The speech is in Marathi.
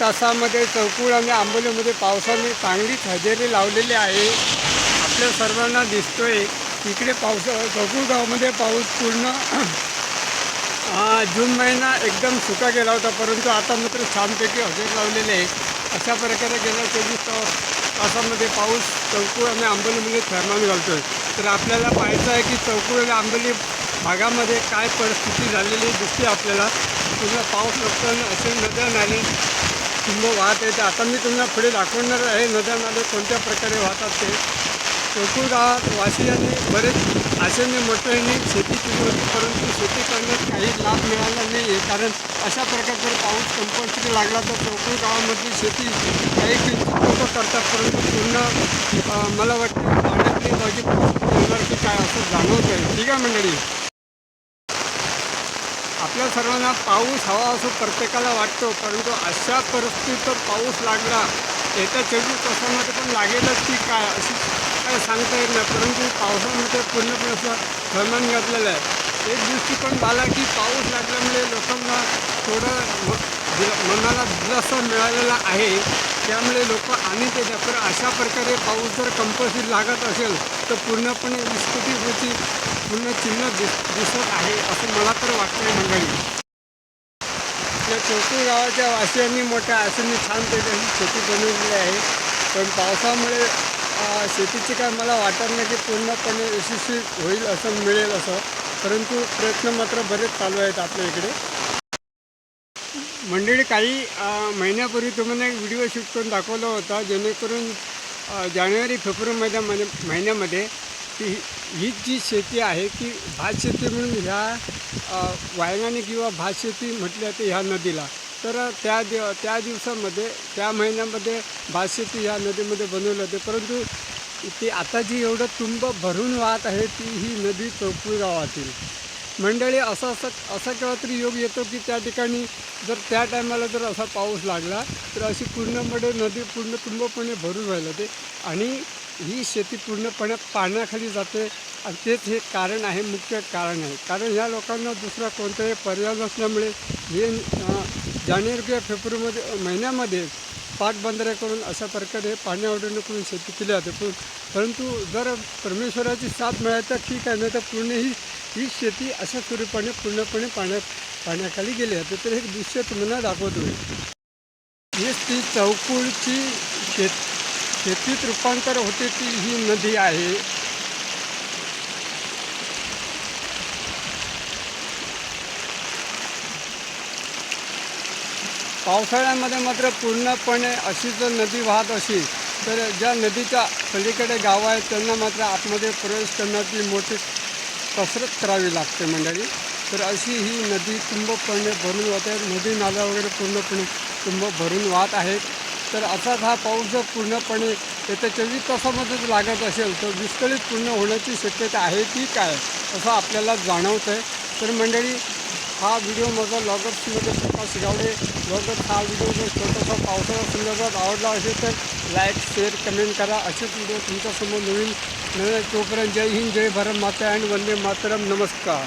तासामध्ये चौकुळ आणि आंबोलीमध्ये पावसाने चांगलीच हजेरी लावलेली आहे. आपल्या सर्वांना दिसतोय इकडे पावस चौकुळ गावामध्ये पाऊस पूर्ण जून महिना एकदम सुका गेला होता परंतु आता मात्र छानपैकी हजेरी लावलेली आहे. अशा प्रकारे गेल्या चोवीस तासामध्ये पाऊस चौकुळ आणि आंबोलीमध्ये थर्मान घालतोय. तर आपल्याला पाहायचं आहे की चौकुळ आणि आंबोली भागामध्ये काय परिस्थिती झालेली दिसते आपल्याला. पूर्ण पाऊस लागताना असे नद्या नाले तुंब वाहत येते आता मी तुम्हाला पुढे दाखवणार आहे. नद्या नाले कोणत्या प्रकारे वाहतात ते. चौकुळ गावात वासियांनी बरेच आशेने मोठ्याने शेती केली होती. परंतु शेती करण्यात काही लाभ मिळाला नाही आहे कारण अशा प्रकारे जर पाऊस कंपल्सरी लागला तर चौकुळ गावामधली शेती काही लोक करतात. परंतु पूर्ण मला वाटतं पाण्यातली बाजू येणार की काय असं जाणवत आहे ठीक आहे मंडळी? आपल्या सर्वांना पाऊस हवा असं प्रत्येकाला वाटतो परंतु अशा परिस्थितीत जर पाऊस लागला. येत्या चोवीस तासामध्ये पण लागेलच की काय अशी काय सांगता येत नाही परंतु पावसामध्ये पूर्णपणे असं थरमान घातलेलं आहे. एक दृष्टी पण झाला की पाऊस लागल्यामुळे लोकांना थोडं मनाला दिलासा मिळालेला आहे. त्यामुळे लोक आणि ते तर अशा प्रकारे पाऊस जर कंपल्सरी लागत असेल तर पूर्णपणे विस्कटीची पूर्ण चिन्ह दिस दिसत आहे असं मला तर वाटतंय मंडळी. या चौकी गावाच्या वासियांनी मोठ्या आशेने छान त्याची शेती बनवलेली आहे. पण पावसामुळे शेतीची काय मला वाटत नाही की पूर्णपणे यशस्वी होईल असं मिळेल असं. परंतु प्रयत्न मात्र बरेच चालू आहेत आपल्या इकडे. मंडळी काही महिन्यापूर्वी तुम्हाला एक व्हिडिओ शूट करून दाखवला होता. जेणेकरून जानेवारी फेब्रुवारी महिन्यामध्ये महिन्यामध्ये की ही- जी शेती आहे की भात शेती म्हणून ह्या वायनाने किंवा भात शेती म्हटली जाते ह्या नदीला. तर त्या दिव त्या दिवसामध्ये त्या महिन्यामध्ये भात शेती ह्या नदीमध्ये बनवलं होते. परंतु ती आता जी एवढं तुंब भरून वाहत आहे ती ही नदी चौकळी गावातील. मंडळी असं असं असा केव्हा तरी योग येतो की त्या ठिकाणी जर त्या टायमाला जर असा पाऊस लागला तर अशी पूर्णपणे नदी पूर्ण तुंबपणे भरून व्हायला ते आणि ही शेती पूर्णपणे पाण्याखाली जाते आणि तेच हे कारण आहे मुख्य कारण आहे. कारण ह्या लोकांना दुसरा कोणताही पर्याय नसल्यामुळे हे जानेवारी किंवा फेब्रुवारीमध्ये महिन्यामध्ये पाटबंधारे करून अशा प्रकारे पाण्यावरून करून शेती केली जाते. पण परंतु जर परमेश्वराची साथ मिळाली तर ठीक आहे नाही तर पूर्ण ही ही शेती अशा स्वरूपाने पूर्णपणे पाण्यात पाण्याखाली गेली जाते तर हे दृश्य तुम्हाला दाखवतो हे ती चौकुळची शेत शेतीत रूपांतर होते ती ही नदी आहे. पावसाळ्यामध्ये मात्र पूर्णपणे अशी जर नदी वाहत अशी तर ज्या नदीच्या पलीकडे गाव आहेत त्यांना मात्र आतमध्ये प्रवेश करण्याची मोठी कसरत करावी लागते मंडळी. तर अशी ही नदी तुंबपणे भरून वाहते. नदी नाल्या वगैरे पूर्णपणे तुंब भरून वाहत आहेत. तर असाच हा पाऊस जर पूर्णपणे येत्या चोवीस तासामध्येच लागत असेल तर विस्कळीत पूर्ण होण्याची शक्यता आहे की काय असं आपल्याला जाणवतं आहे तर मंडळी हा व्हिडिओ माझा लॉगर्समध्ये प्रकाश गावडे लॉगर्स हा व्हिडिओ जर छोटासा पावसाळ्या संदर्भात आवडला असेल तर लाईक शेअर कमेंट करा. असेच व्हिडिओ तुमच्यासमोर नवीन नवीन तोपर्यंत जय हिंद जय भारत माता अँड वंदे मातरम. नमस्कार.